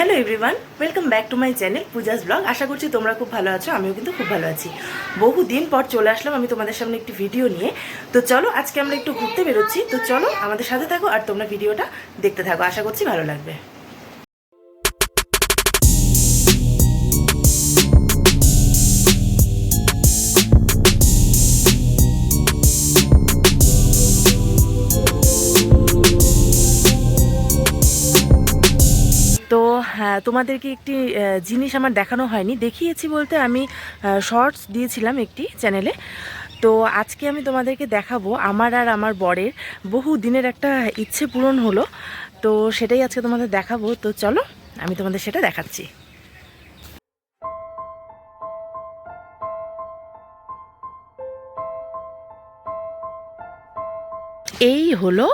Hello everyone welcome back to my channel Puja's blog আশা করছি তোমরা খুব ভালো আছো, আমিও কিন্তু খুব ভালো আছি। বহু দিন পর চলে আসলাম আমি তোমাদের সামনে একটি ভিডিও নিয়ে। তো চলো, আজকে আমরা একটু ঘুরতে বেরোচ্ছি। তো চলো, আমাদের সাথে থাকো আর তোমরা ভিডিওটা দেখতে থাকো। আশা করছি ভালো লাগবে। তোমাদেরকে একটি জিনিস আমার দেখানো হয়নি। দেখিয়েছি বলতে আমি শর্টস দিয়েছিলাম একটি চ্যানেলে তো আজকে আমি তোমাদেরকে দেখাবো আমার আর আমার বরের বহু দিনের একটা ইচ্ছে পূরণ হলো। তো সেটাই আজকে তোমাদের দেখাবো। তো চলো, আমি তোমাদের সেটা দেখাচ্ছি। এই হলো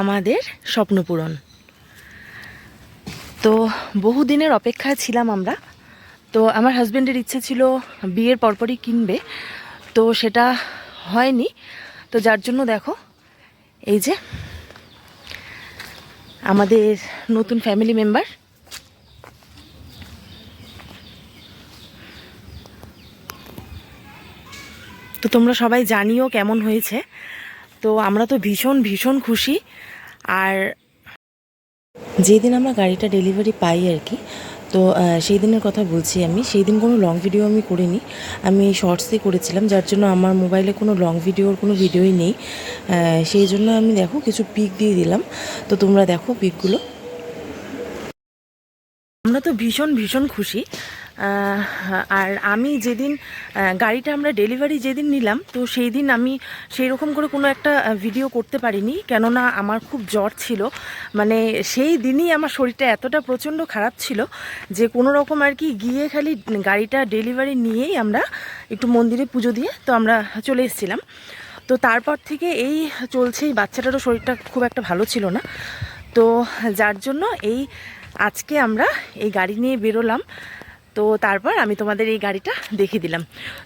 আমাদের স্বপ্নপূরণ। তো বহুদিনের অপেক্ষায় ছিলাম আমরা। তো আমার হাজব্যান্ডের ইচ্ছে ছিল বিয়ের পরপরই কিনবে। তো সেটা হয়নি। তো যার জন্য দেখো, এই যে আমাদের নতুন ফ্যামিলি মেম্বার তো তোমরা সবাই জানিও কেমন হয়েছে। তো আমরা তো ভীষণ ভীষণ খুশি। আর যেদিন আমরা গাড়িটা ডেলিভারি পাই আর কি, তো সেই দিনের কথা বলছি আমি। সেই দিন কোনো লং ভিডিও আমি করিনি। আমি শর্টসই করেছিলাম, যার জন্য আমার মোবাইলে কোনো লং ভিডিওর কোনো ভিডিওই নেই। সেই জন্য আমি দেখো কিছু পিক দিয়ে দিলাম। তো তোমরা দেখো পিকগুলো আমরা তো ভীষণ ভীষণ খুশি। আর আমি যেদিন গাড়িটা আমরা ডেলিভারি যেদিন নিলাম, তো সেই দিন আমি সেই রকম করে কোনো একটা ভিডিও করতে পারিনি, কেননা আমার খুব জ্বর ছিল। মানে সেই দিনই আমার শরীরটা এতটা প্রচণ্ড খারাপ ছিল যে কোনো রকম আর কি গিয়ে খালি গাড়িটা ডেলিভারি নিয়েই আমরা একটু মন্দিরে পুজো দিয়ে তো আমরা চলে এসেছিলাম। তো তারপর থেকে এই চলছে, এই বাচ্চাটারও শরীরটা খুব একটা ভালো ছিল না। তো যার জন্য এই আজকে আমরা এই গাড়ি নিয়ে বেরোলাম। তো তারপর আমি তোমাদের এই গাড়িটা দেখিয়ে দিলাম।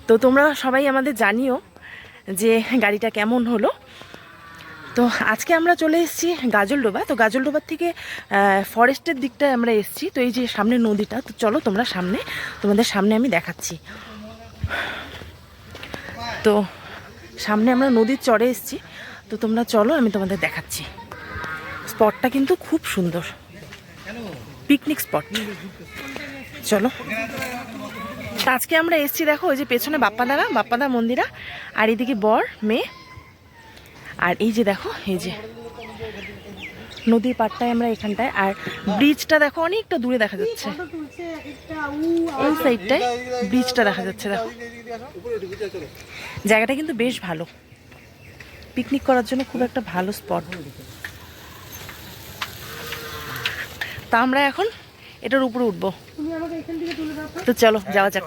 তো তোমরা সবাই আমাদের জানিও যে গাড়িটা কেমন হলো। তো আজকে আমরা চলে এসেছি গাজলডোবা। তো গাজলডোবার থেকে ফরেস্টের দিকটায় আমরা এসেছি। তো এই যে সামনে নদীটা, তো চলো তোমরা সামনে, তোমাদের সামনে আমি দেখাচ্ছি। তো সামনে আমরা নদীর চড়ে এসেছি। তো তোমরা চলো, আমি তোমাদের দেখাচ্ছি। স্পটটা কিন্তু খুব সুন্দর। পিকনিক স্পট চলো। আজকে আমরা এসছি, দেখো, ওই যে পেছনে বাপ্পাদারা বাপ্পাদা মন্দিরা, আর এদিকে বর, মেয়ে। আর এই যে দেখো, এই যে নদীর পাড়টায় আমরা এখানটায়, আর ব্রিজটা দেখো, অনেকটা দূরে দেখা যাচ্ছে। এই সাইডটায় ব্রিজটা দেখা যাচ্ছে, দেখো। জায়গাটা কিন্তু বেশ ভালো। পিকনিক করার জন্য খুব একটা ভালো স্পট তা আমরা এখন এটার উপরে উঠবো। তো চলো যাওয়া যাক।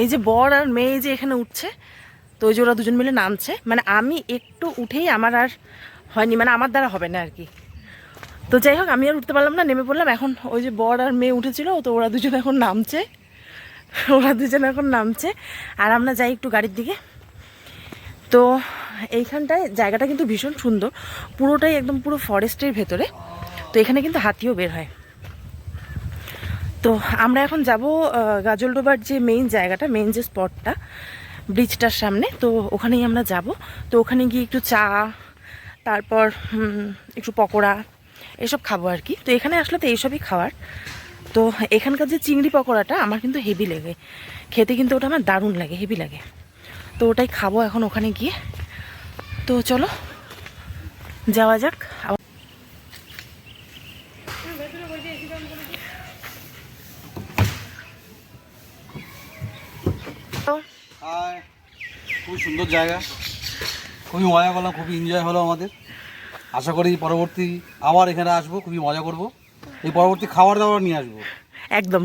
এই যে বর আর মেয়ে যে এখানে উঠছে, তো ওই যে ওরা দুজন মিলে নামছে মানে আমি একটু উঠেই আমার আর হয়নি মানে আমার দ্বারা হবে না আর কি। তো যাই হোক, আমি আর উঠতে পারলাম না, নেমে পড়লাম। এখন ওই যে বর আর মেয়ে উঠেছিল, তো ওরা দুজন এখন নামছে। ওরা দুজন এখন নামছে, আর আমরা যাই একটু গাড়ির দিকে। তো এইখানটায় জায়গাটা কিন্তু ভীষণ সুন্দর, পুরোটাই একদম পুরো ফরেস্টের ভেতরে। তো এখানে কিন্তু হাতিও বের হয়। তো আমরা এখন যাব গাজলডোবার যে মেইন জায়গাটা মেইন যে স্পটটা ব্রিজটার সামনে। তো ওখানেই আমরা যাব। তো ওখানে গিয়ে একটু চা, তারপর একটু পকোড়া, এসব খাব আর কি। তো এখানে আসলে তো এইসবই খাওয়ার। তো এখানকার যে চিংড়ি পকোড়াটা, আমার কিন্তু হেভি লাগে। খেতে কিন্তু ওটা আমার দারুণ লাগে হেভি লাগে। তো ওটাই খাব এখন ওখানে গিয়ে। তো চলো, যাওয়া যাক আবার হাই খুব সুন্দর জায়গা। খুবই মজা করলাম, খুবই এনজয় হলো আমাদের। আশা করি পরবর্তী আবার এখানে আসব, খুবই মজা করব। এই পরবর্তী খাবার দাবার নিয়ে আসব। একদম।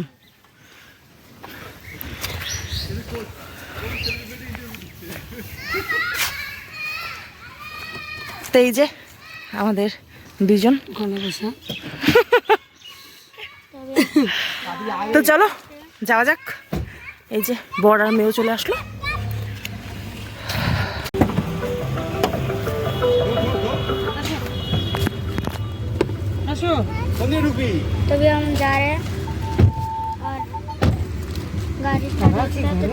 তো এই যে আমাদের দুজন তো চলো, যাওয়া যাক। এই যে বর আর মেয়েও চলে আসলো। तभी हम जा रहे हैं और गाड़ी स्टार्ट होती है तो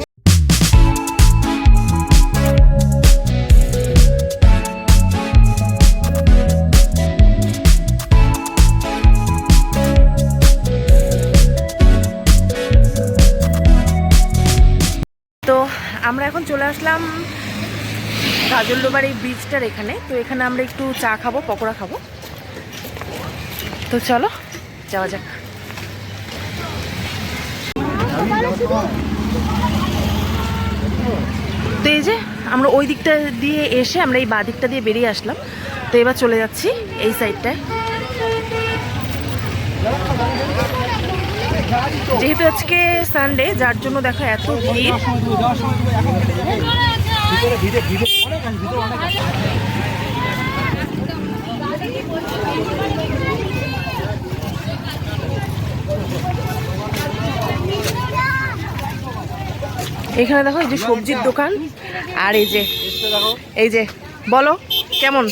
তো আমরা এখন চলে আসলাম কাজলডোবার এই ব্রিজটার এখানে তো এখানে আমরা একটু চা খাবো পকোড়া খাবো তো চলো, যাওয়া যাক। তো এই যে আমরা ওই দিকটা দিয়ে এসে আমরা এই বাঁ দিকটা দিয়ে বেরিয়ে আসলাম। তো এবার চলে যাচ্ছি এই সাইডটায় যেহেতু আজকে সানডে যার জন্য দেখো এত ভিড়। এখানে দেখো এই যে সবজির দোকান আর এই যে এই যে, বলো, কেমন?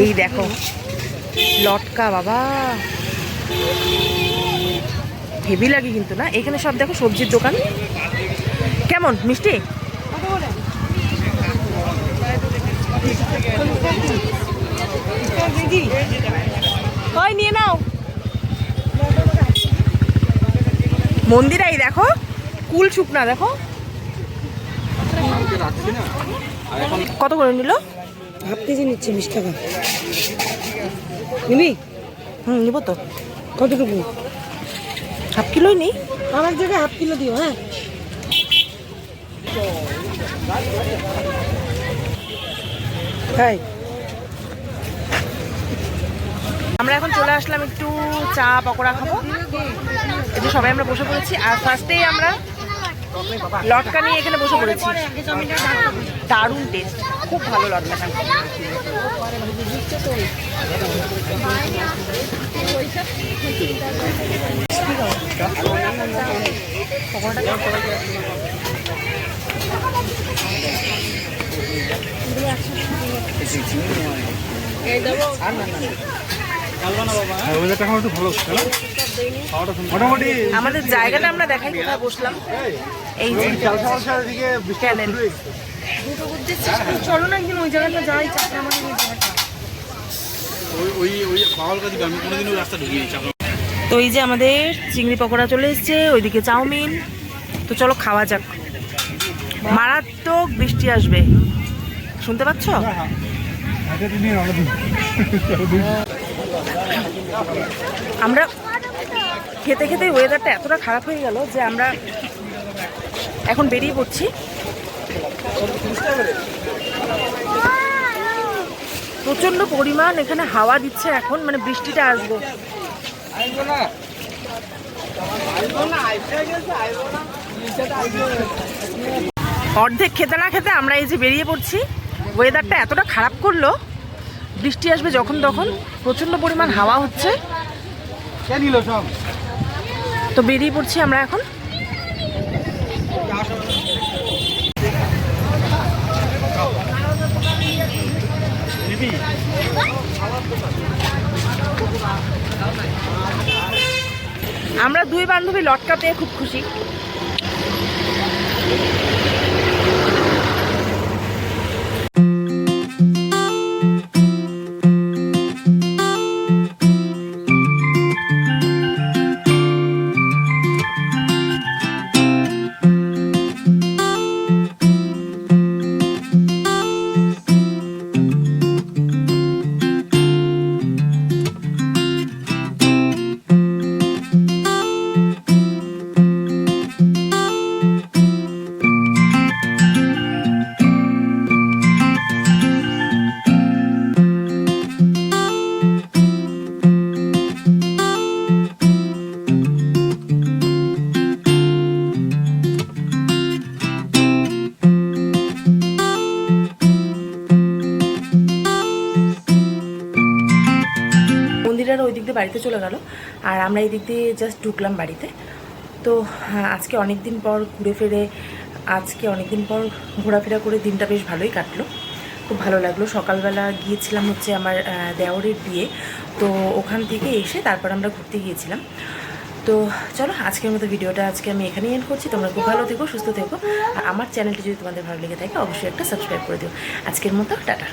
এই দেখো, লটকা, বাবা। হেভি লাগে কিন্তু না? এখানে সব দেখো সবজির দোকান। কেমন, মিষ্টি? ওই নিয়ে নাও। মন্দিরাই দেখো কুল শুকনা দেখো। কত করে নিল? হাফ কেজি নিচ্ছে বিশ টাকা। নিবি? হুম নিবো তো। কতটুকু? হাফ কিলোই নেই আমার জায়গায় হাফ কিলো দিও হ্যাঁ। তাই আমরা এখন চলে আসলাম একটু চা পকোড়া খাব। এই যে সবাই আমরা বসে পড়েছি। আর ফার্স্টেই আমরা লটকা নিয়ে এখানে বসে পড়েছি। দারুণ টেস্ট খুব ভালো লটকাটা মোটামুটি আমাদের জায়গাটা আমরা দেখাই কোথায় বসলাম। এই যে ক্যানেল চলো না একদিন ওই জায়গাটা যাই জায়গাটা। তো এই যে আমাদের চিংড়ি পকোড়া চলে এসছে ওইদিকে চাউমিন। তো চলো খাওয়া যাক। মারাত্মক বৃষ্টি আসবে। শুনতে পাচ্ছ? আমরা খেতে খেতে ওয়েদারটা এতটা খারাপ হয়ে গেল যে আমরা এখন বেরিয়ে পড়ছি। প্রচণ্ড পরিমাণ এখানে হাওয়া দিচ্ছে এখন মানে বৃষ্টিটা আসবে। অর্ধেক খেতে না খেতে আমরা এই যে বেরিয়ে পড়ছি। ওয়েদারটা এতটা খারাপ করল বৃষ্টি আসবে যখন তখন প্রচণ্ড পরিমাণ হাওয়া হচ্ছে। তো বেরিয়ে পড়ছি আমরা এখন। আমরা দুই বান্ধবী লটকা পেয়ে খুব খুশি। বাড়িতে চলে গেল। আর আমরা এই দিক দিয়ে জাস্ট ঢুকলাম বাড়িতে। তো হ্যাঁ, আজকে অনেক দিন পর ঘুরে ফিরে আজকে অনেক দিন পর ঘোরাফেরা করে দিনটা বেশ ভালোই কাটলো। খুব ভালো লাগল। সকালবেলা গিয়েছিলাম হচ্ছে আমার দেওরের বিয়ে। তো ওখান থেকে এসে তারপর আমরা ঘুরতে গিয়েছিলাম। তো চলো আজকের মতো ভিডিওটা আজকে আমি এখানেই এন্ড করছি। তোমরা খুব ভালো থেকো সুস্থ থেকো। আর আমার চ্যানেলটি যদি তোমাদের ভালো লেগে থাকে অবশ্যই একটা সাবস্ক্রাইব করে দিও। আজকের মতো টাটা।